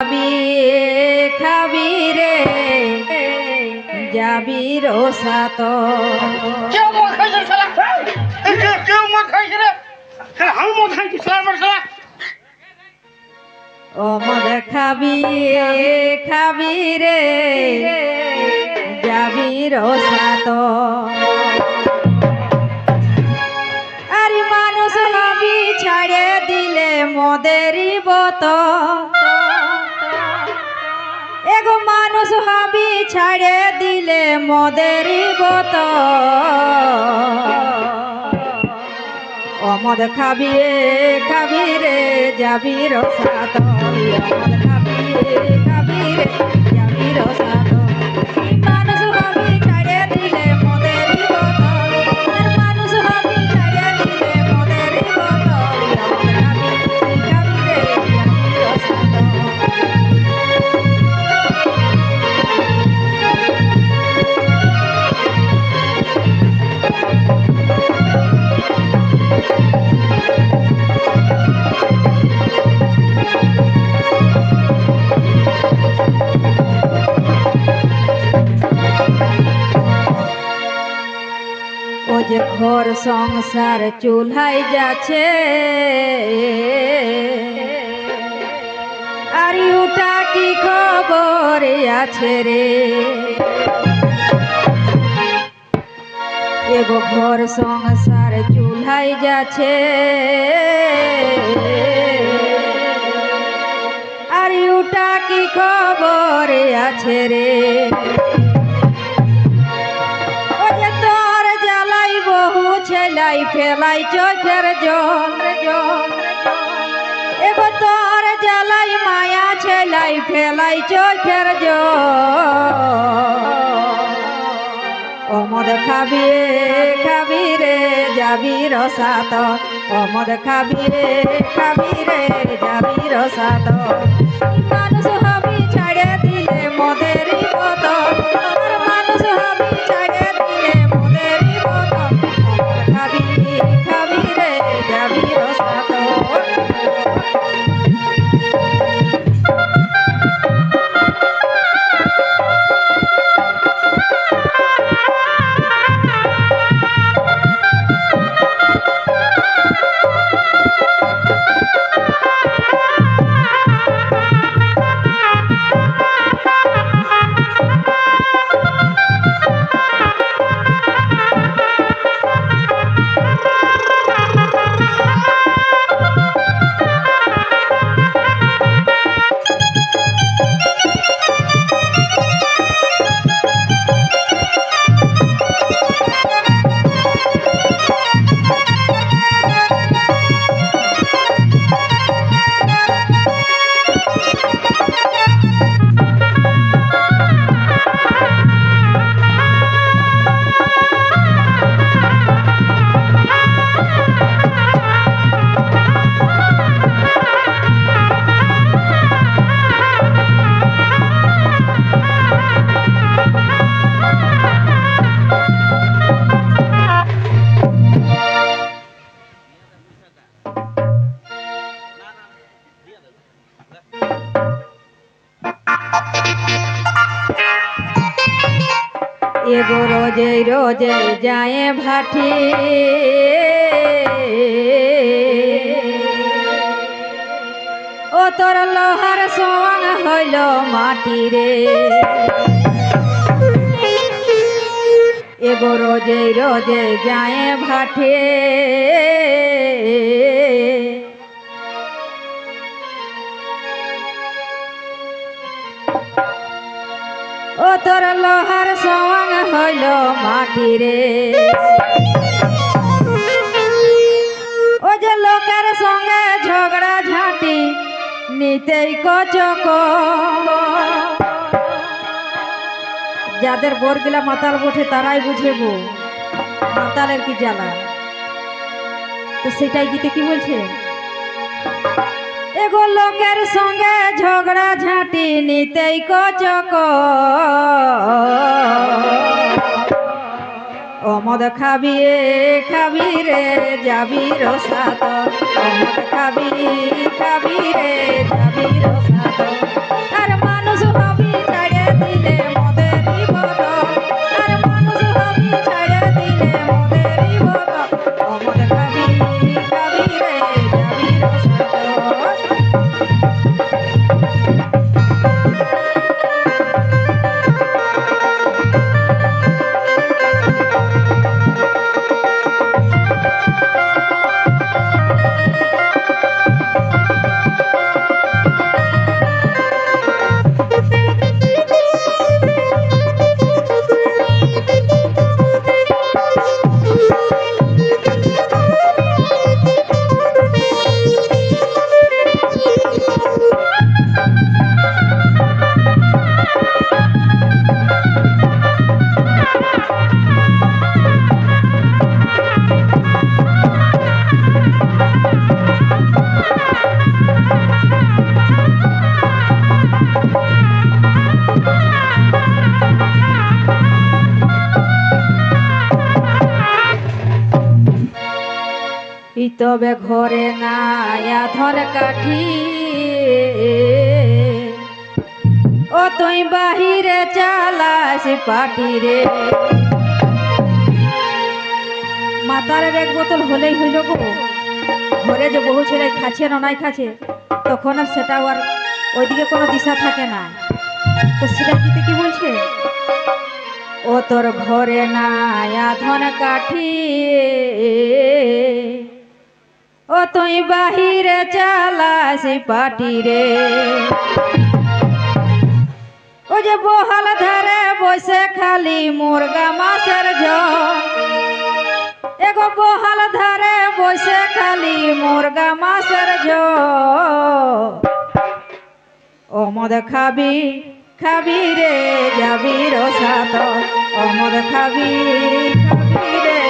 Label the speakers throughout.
Speaker 1: খাবি খাবি রে যাবি রসাত
Speaker 2: কেউ মদ খাইছে শালা? কেউ মদ খাইছে রে? শালা আমি মদ খাইছি শালা আমার শালা?
Speaker 1: ও মদ খাবি খাবি রে যাবি রসাত আরে মানুষ ছাড়ে দিলে মদেরই বত এগো মানুষ হাবি ছাড়ে দিলে মদেরই বত অমদ খাবি খাবি রে, যাবি রসাত অমদ খাবি খাবি রে, যাবি রসাত ও যে ঘর সংসার চুলহাই যাচ্ছে। আর ইউটা কি খবর আছে রে? এগো ঘর সংসার চুলহাই যাচ্ছে। আর ইউটা কি খবর আছে রে? ফেলাই চোখের জল। এগো তোর জ্বালাই মায়া, ছেলাই ফেলাই চোখের জল। অমদ খাবি খাবি রে যাবি রসাত। অমদ খাবি খাবি রে যাবি রসাত। মানুষ হবি ছাড়ে দিলে মদেরই বত মানুষ হবি ছাড়ে দিলে এগো রোজে রোজে যায় ভাটি। ও তোর লোহার সং হইল মাটি রে। এগো রোজে রোজে যায় ভাটে। ও তোর লোহার সং হইল মাটি রে ও যে লোকের সঙ্গে ঝগড়া ঝাঁটি নিতেই কচক যাদের বোরগুলা মাতাল বসে তারাই বুঝেবো মাতালের কি জ্বালা। তো সেটাই গীতে কি বলছে? এগো লোকের সঙ্গে ঝগড়া ঝাঁটি নিতেই কচক অমদ খাবি খাবি রে, যাবি রসাত। অমদ খাবি খাবি রে, যাবি তবে ঘরে নাই আধন কাঠি। ও তুই বাহিরে চালাস পাটি রে। মাতারের এক বোতল হলেই হইল গো। ঘরে যে বহু ছেলে খাচ্ছে ননাই খাচ্ছে, তখন আর সেটা আর ওইদিকে কোনো দিশা থাকে না। তো সেটা গীতে কি বলছে? ও তোর ঘরে নাই আধন কাঠি। ও তুই বাহিরে চালাস পাটি রে। ও যে বহাল ধারে বসে খালি মুরগা মাছের এগো বহাল ধারে বসে খালি মুরগা মাছের ঝোল। ও মদ খাবি খাবি রে, যাবি রসাত। ও মদ খাবি খাবি রে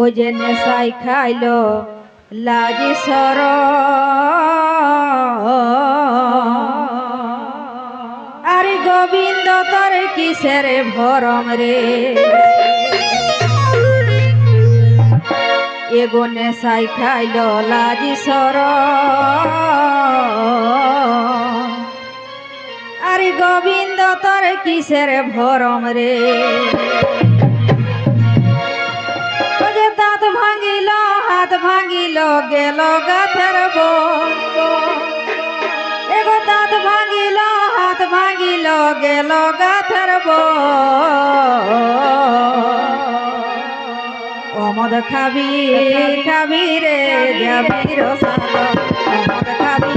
Speaker 1: ও যে নেশাই খাইলো লাজি সর আরে গোবিন্দ, তোর কিসের ভরম রে? এগো নেশাই খাইলো লাজি সর আরে গোবিন্দ, তোর কিসের ভরম রে? হাত ভাঙিল, গেল গাথের এগো দাঁত ভাঙিল, হাত ভাঙিল, গেল গাথের অমদ খাবি খাবি রে যাবি অমদ খাবি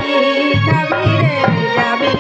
Speaker 1: খাবি রে যাবি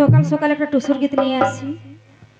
Speaker 1: সকাল সকাল একটা টুসুর গীত নিয়ে আসি।